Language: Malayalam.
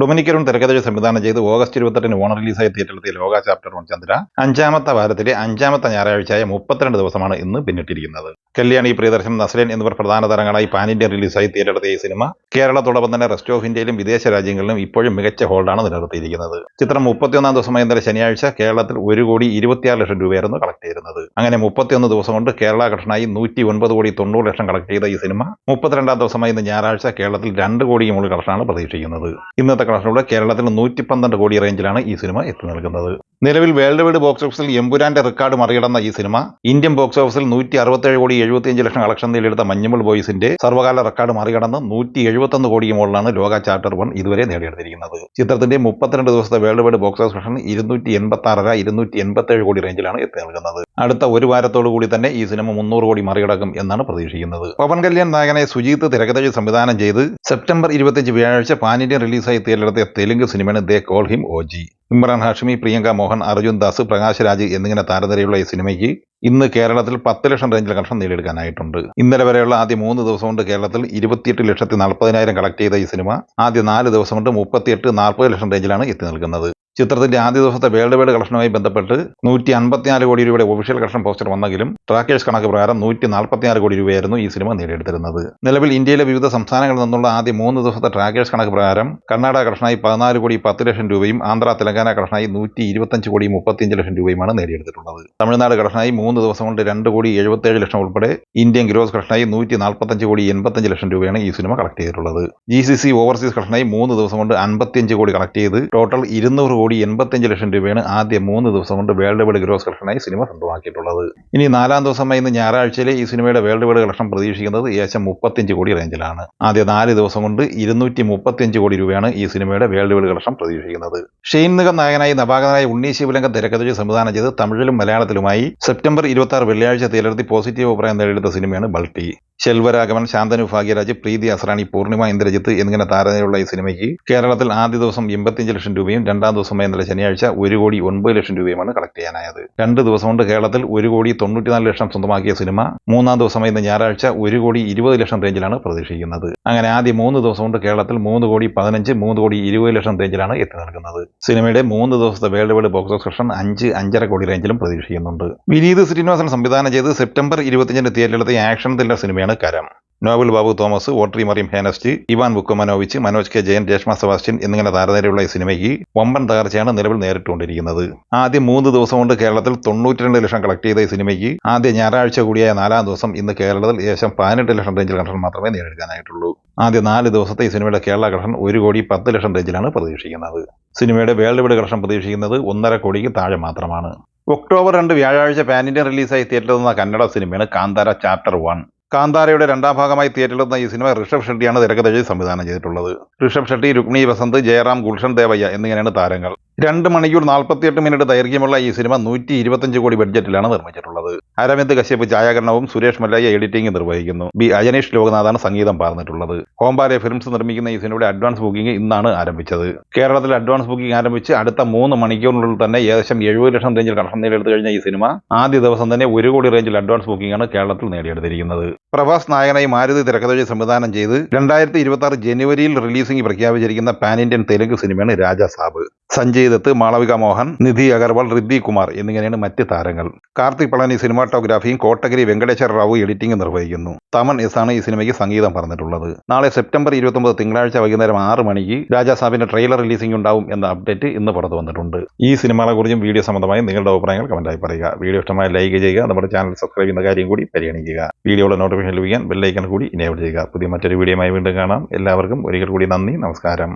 ഡൊമിനിക്കറും തിരക്കഥ സംവിധാനം ചെയ്ത് ഓഗസ്റ്റ് ഇരുപത്തെട്ടിന് ഓണർ റിലീസായി തിയേറ്ററിലെത്തിയ ലോക ചാപ്റ്റർ വൺ ചന്ദ്ര. അഞ്ചാമത്തെ വാരത്തിലെ അഞ്ചാമത്തെ ഞായറാഴ്ചയായ മുപ്പത്തിരണ്ട് ദിവസമാണ് ഇന്ന് പിന്നിട്ടിരിക്കുന്നത്. കല്യാണി പ്രിയദർശൻ നസ്ലേൻ എന്നിവർ പ്രധാന താരങ്ങളായി പാൻ ഇന്ത്യ റിലീസായി തിയേറ്ററെത്തിയ ഈ സിനിമ കേരളത്തോടൊപ്പം തന്നെ റെസ്റ്റ് ഓഫ് ഇന്ത്യയിലും വിദേശ രാജ്യങ്ങളിലും ഇപ്പോഴും മികച്ച ഹോൾഡാണ് നിലനിർത്തിയിരിക്കുന്നത്. ചിത്രം മുപ്പത്തിയൊന്നാം ദിവസമായ ഇന്നലെ ശനിയാഴ്ച കേരളത്തിൽ ഒരു കോടി ഇരുപത്തിയാറ് ലക്ഷം രൂപയായിരുന്നു കളക്ട് ചെയ്തിരുന്നത്. അങ്ങനെ മുപ്പത്തിയൊന്ന് ദിവസം കൊണ്ട് കേരള കൃഷ്ണായി നൂറ്റി ഒൻപത് കോടി തൊണ്ണൂറ് ലക്ഷം കളക്ട് ചെയ്ത ഈ സിനിമ മുപ്പത്തിരണ്ടാം ദിവസമായ ഇന്ന് ഞായറാഴ്ച കേരളത്തിൽ രണ്ട് കോടി മുകളിൽ കളക്ഷനാണ് പ്രതീക്ഷിക്കുന്നത്. ഇന്നത്തെ കളക്ഷനിലൂടെ കേരളത്തിൽ നൂറ്റി പന്ത്രണ്ട് കോടി റേഞ്ചിലാണ് ഈ സിനിമ എത്തി നിൽക്കുന്നത് നിലവിൽ വേൾഡ് വൈഡ് ബോക്സ് ഓഫീസിൽ എമ്പുരാന്റെ റെക്കോർഡ് മറികടന്ന ഈ സിനിമ ഇന്ത്യൻ ബോക്സ് ഓഫീസിൽ നൂറ്റി അറുപത്തേഴ് കോടി എഴുപത്തിയഞ്ച് ലക്ഷം കളക്ഷൻ നേടിയെടുത്ത മഞ്ഞുമൽ ബോയ്സിന്റെ സർവകാല റെക്കോർഡ് മറികടന്ന് നൂറ്റി എഴുപത്തൊന്ന് കോടി മുകളിലാണ് ലോക ചാപ്റ്റർ വൺ ഇതുവരെ നേടിയെടുത്തിരിക്കുന്നത്. ചിത്രത്തിന്റെ മുപ്പത്തിരണ്ട് ദിവസത്തെ world wide box office collection ഇരുന്നൂറ്റി എൺപത്തി ആറര ഇരുന്നൂറ്റി എൺപത്തേഴ് കോടി റേഞ്ചിലാണ് എത്തി നിൽക്കുന്നത് അടുത്ത ഒരു വാരത്തോടു കൂടി തന്നെ ഈ സിനിമ മുന്നൂറ് കോടി മറികടക്കും എന്നാണ് പ്രതീക്ഷിക്കുന്നത്. പവൻ കല്യാൺ നായകനെ സുജീത് തിരക്കഥ സംവിധാനം ചെയ്ത് സെപ്റ്റംബർ ഇരുപത്തിയഞ്ച് വ്യാഴാഴ്ച പാൻ ഇന്ത്യൻ റിലീസായി തിയേറ്ററിലെത്തിയ തെലുങ്ക് സിനിമയാണ് they call him O G. Imran Hashmi Priyanka Mohan Arjun Das Prakash Raj എന്നിങ്ങനെ താരനിരയുള്ള ഈ സിനിമയ്ക്ക് ഇന്ന് കേരളത്തിൽ പത്ത് ലക്ഷം റേഞ്ചിൽ കളക്ഷൻ നേടിയെടുക്കാനായിട്ടുണ്ട്. ഇന്നലെ വരെയുള്ള ആദ്യ മൂന്ന് ദിവസം കൊണ്ട് കേരളത്തിൽ ഇരുപത്തിയെട്ട് ലക്ഷത്തി നാൽപ്പതിനായിരം കളക്ട് ചെയ്ത ഈ സിനിമ ആദ്യ നാല് ദിവസം കൊണ്ട് മുപ്പത്തിയെട്ട് നാൽപ്പത് ലക്ഷം റേഞ്ചിലാണ് എത്തി നിൽക്കുന്നത്. ചിത്രത്തിന്റെ ആദ്യ ദിവസത്തെ വേൾഡ് വൈഡ് കളക്ഷനുമായി ബന്ധപ്പെട്ട് നൂറ്റി അൻപത്തിനാല് കോടി രൂപയുടെ ഒഫീഷ്യൽ കളക്ഷൻ പോസ്റ്റർ വന്നെങ്കിലും ട്രാക്കേഴ്സ് കണക്ക് പ്രകാരം നൂറ്റി നാൽപ്പത്തിനാല് കോടി രൂപയായിരുന്നു ഈ സിനിമ നേടിയെടുത്തിരുന്നത്. നിലവിൽ ഇന്ത്യയിലെ വിവിധ സംസ്ഥാനങ്ങളിൽ നിന്നുള്ള ആദ്യ മൂന്ന് ദിവസത്തെ ട്രാക്കേഴ്സ് കണക്ക് പ്രകാരം കർണാടക കളക്ഷനായി പതിനാല് കോടി പത്ത് ലക്ഷം രൂപയും ആന്ധ്ര തെലങ്കാന കളക്ഷനായി നൂറ്റി ഇരുപത്തഞ്ച് കോടി മുപ്പത്തിയഞ്ച് ലക്ഷം രൂപയുമാണ് നേടിയെടുത്തിട്ടുള്ളത്. തമിഴ്നാട് കളക്ഷനായി മൂന്ന് ദിവസം കൊണ്ട് രണ്ട് കോടി എഴുപത്തേഴ് ലക്ഷം ഉൾപ്പെടെ ഇന്ത്യൻ ഗ്രോസ് കളക്ഷനായി നൂറ്റി നാൽപ്പത്തഞ്ച് കോടി എൺപത്തഞ്ച് ലക്ഷം രൂപയാണ് ഈ സിനിമ കളക്ട് ചെയ്തിട്ടുള്ളത്. ജി സി സി ഓവർസീസ് കളക്ഷനായി മൂന്ന് ദിവസം കൊണ്ട് അൻപത്തിയഞ്ച് കോടി കളക്ട് ചെയ്ത് ടോട്ടൽ ഇരുന്നൂറ് കോടി എൺപത്തിയഞ്ച് ലക്ഷം രൂപയാണ് ആദ്യ മൂന്ന് ദിവസം കൊണ്ട് വേൾഡ് വൈഡ് ഗ്രോസ് കളക്ഷനായി സിനിമ സ്വന്തമാക്കിയിട്ടുള്ളത് ഇനി നാലാം ദിവസമായി ഇന്ന് ഞായറാഴ്ചയിലെ ഈ സിനിമയുടെ വേൾഡ് വൈഡ് കളക്ഷൻ പ്രതീക്ഷിക്കുന്നത് ഏകദേശം മുപ്പത്തിയഞ്ച് കോടി റേഞ്ചിലാണ്. ആദ്യ നാല് ദിവസം കൊണ്ട് ഇരുന്നൂറ്റി മുപ്പത്തിയഞ്ച് കോടി രൂപയാണ് ഈ സിനിമയുടെ വേൾഡ് വൈഡ് കളക്ഷൻ പ്രതീക്ഷിക്കുന്നത്. ഷെയ്ൻ നിഗം നായകനായി നവാഗതനായ ഉണ്ണി ശിവലങ്കം തിരക്കഥ സംവിധാനം ചെയ്ത് തമിഴിലും മലയാളത്തിലുമായി സെപ്റ്റംബർ ഇരുപത്തി വെള്ളിയാഴ്ച തിരഞ്ഞെടുത്തി പോസിറ്റീവ് അഭിപ്രായം നേടിയെടുത്ത സിനിമയാണ് ബൾട്ടി. ശെൽവരാഘവൻ ശാന്തനു ഭാഗ്യരാജ് പ്രീതി അസ്രാണി പൂർണിമ ഇന്ദ്രജിത്ത് എന്നിങ്ങനെ താരതയുള്ള ഈ സിനിമയ്ക്ക് കേരളത്തിൽ ആദ്യ ദിവസം എൺപത്തിയഞ്ച് ലക്ഷം രൂപയും രണ്ടാം ദിവസമായ ഇന്നലെ ശനിയാഴ്ച ഒരു കോടി ഒൻപത് ലക്ഷം രൂപയുമാണ് കളക്ട് ചെയ്യാനായത്. രണ്ട് ദിവസം കൊണ്ട് കേരളത്തിൽ ഒരു കോടി തൊണ്ണൂറ്റിനാല് ലക്ഷം സ്വന്തമാക്കിയ സിനിമ മൂന്നാം ദിവസമായ ഇന്ന് ഞായറാഴ്ച ഒരു കോടി ഇരുപത് ലക്ഷം റേഞ്ചിലാണ് പ്രതീക്ഷിക്കുന്നത്. അങ്ങനെ ആദ്യ മൂന്ന് ദിവസം കൊണ്ട് കേരളത്തിൽ മൂന്ന് കോടി പതിനഞ്ച് മൂന്ന് കോടി ഇരുപത് ലക്ഷം റേഞ്ചിലാണ് എത്തി നിൽക്കുന്നത്. സിനിമയുടെ മൂന്ന് ദിവസത്തെ world wide box office collection അഞ്ച് അഞ്ചര കോടി റേഞ്ചിലും പ്രതീക്ഷിക്കുന്നുണ്ട്. വിനീത് ശ്രീനിവാസൻ സംവിധാനം ചെയ്ത് സെപ്റ്റംബർ ഇരുപത്തിയഞ്ചിന് തിയേറ്ററിലെത്തിയ ആക്ഷൻ ത്രില്ലർ സിനിമയാണ് Karam Noble Babu Thomas Audrey Miriam Henest Ivan Vukomanovic Manoj K Jayan Reshma Sebastian എന്നിങ്ങനെ താരനിരയുള്ള ഈ സിനിമയ്ക്ക് വമ്പൻ തകർച്ചയാണ് നിലവിൽ നേരിട്ടുകൊണ്ടിരിക്കുന്നത്. ആദ്യം മൂന്ന് ദിവസം കൊണ്ട് കേരളത്തിൽ തൊണ്ണൂറ്റിരണ്ട് ലക്ഷം കളക്ട് ചെയ്ത ഈ സിനിമയ്ക്ക് ആദ്യ ഞായറാഴ്ച കൂടിയായ നാലാം ദിവസം ഇന്ന് കേരളത്തിൽ ഏകദേശം പതിനെട്ട് ലക്ഷം റേഞ്ചിൽ കളക്ഷൻ മാത്രമേ നേടിയെടുക്കാനായിട്ടുള്ളൂ ആദ്യ നാല് ദിവസത്തെ ഈ സിനിമയുടെ കേരള കളക്ഷൻ ഒരു കോടി പത്ത് ലക്ഷം റേഞ്ചിലാണ് പ്രതീക്ഷിക്കുന്നത്. സിനിമയുടെ വേൾഡ് വൈഡ് കളക്ഷൻ പ്രതീക്ഷിക്കുന്നത് ഒന്നര കോടിക്ക് താഴെ മാത്രമാണ്. ഒക്ടോബർ രണ്ട് വ്യാഴാഴ്ച പാൻ ഇന്ത്യൻ റിലീസായി തിയേറ്ററിലെത്തുന്ന കന്നഡ സിനിമയാണ് കാന്താര ചാപ്റ്റർ വൺ. കാന്താരയുടെ രണ്ടാം ഭാഗമായി തിയേറ്ററിലെത്തുന്ന ഈ സിനിമ ഋഷഭ് ഷെട്ടിയാണ് തിരക്കഥ സംവിധാനം ചെയ്തിട്ടുള്ളത്. ഋഷഭ് ഷെട്ടി രുക്മിണി വസന്ത് ജയറാം ഗുൽഷൻ ദേവയ്യ എന്നിങ്ങനെയാണ് താരങ്ങൾ. രണ്ട് മണിക്കൂർ നാൽപ്പത്തിയെട്ട് മിനിറ്റ് ദൈർഘ്യമുള്ള ഈ സിനിമ നൂറ്റി ഇരുപത്തഞ്ച് കോടി ബഡ്ജറ്റിലാണ് നിർമ്മിച്ചിട്ടുള്ളത്. അരവിന്ദ് കശ്യപ് ഛായാകരണവും സുരേഷ് മല്ലയ്യ എഡിറ്റിംഗ് നിർവഹിക്കുന്നു. ബി അജനീഷ് ലോകനാഥാണ് സംഗീതം പറഞ്ഞിട്ടുള്ളത് ഹോംബാലെ ഫിലിംസ് നിർമ്മിക്കുന്ന ഈ സിനിമയുടെ അഡ്വാൻസ് ബുക്കിംഗ് ഇന്നാണ് ആരംഭിച്ചത്. കേരളത്തിൽ അഡ്വാൻസ് ബുക്കിംഗ് ആരംഭിച്ച് അടുത്ത മൂന്ന് മണിക്കൂറിനുള്ളിൽ തന്നെ ഏകദേശം എഴുപത് ലക്ഷം റേഞ്ചിൽ കളക്ഷൻ നേടിയെടുത്തു കഴിഞ്ഞ ഈ സിനിമ ആദ്യ ദിവസം തന്നെ ഒരു കോടി റേഞ്ചിൽ അഡ്വാൻസ് ബുക്കിംഗ് ആണ് കേരളത്തിൽ നേടിയെടുത്തിരിക്കുന്നത്. പ്രഭാസ് നായകനായി മാരുതി തിരക്കഥയെ സംവിധാനം ചെയ്ത് രണ്ടായിരത്തി ഇരുപത്തി ജനുവരിയിൽ റിലീസിംഗ് പ്രഖ്യാപിച്ചിരിക്കുന്ന പാൻ ഇന്ത്യൻ തെലുങ്ക് സിനിമയാണ് രാജാ സാബ് സഞ്ജയ് ദത്ത് മാളവിക മോഹൻ നിധി അഗർവാൾ റിദ്ധി കുമാർ എന്നിങ്ങനെയാണ് മറ്റ് താരങ്ങൾ. കാർത്തിക് പളനി സിനിമാറ്റോഗ്രാഫിയും കോട്ടഗിരി വെങ്കടേശ്വര റാവു എഡിറ്റിംഗ് നിർവഹിക്കുന്നു. തമൻ എസ് ആണ് ഈ സിനിമയ്ക്ക് സംഗീതം പറഞ്ഞിട്ടുള്ളത്. നാളെ സെപ്റ്റംബർ ഇരുപത്തൊമ്പത് തിങ്കളാഴ്ച വൈകുന്നേരം ആറ് മണിക്ക് രാജാസാബിന്റെ ട്രെയിലർ റിലീസിംഗ് ഉണ്ടാവും എന്ന അപ്ഡേറ്റ് ഇന്ന് പുറത്തു വന്നിട്ടുണ്ട്. ഈ സിനിമകളെ കുറിച്ചും വീഡിയോ സംബന്ധമായി നിങ്ങളുടെ അഭിപ്രായങ്ങൾ കമന്റായി പറയുക. വീഡിയോ ഇഷ്ടമായ ലൈക്ക് ചെയ്യുക. നമ്മുടെ ചാനൽ സബ്സ്ക്രൈബ് ചെയ്യുന്ന കാര്യം കൂടി പരിഗണിക്കുക. വീഡിയോയുടെ നോട്ടിഫിക്കേഷൻ ലഭിക്കാൻ ബെല്ലൈക്കൺ കൂടി ഇനേബിൾ ചെയ്യുക. പുതിയ മറ്റൊരു വീഡിയോയുമായി വീണ്ടും കാണാം. എല്ലാവർക്കും ഒരിക്കൽ കൂടി നന്ദി. നമസ്കാരം.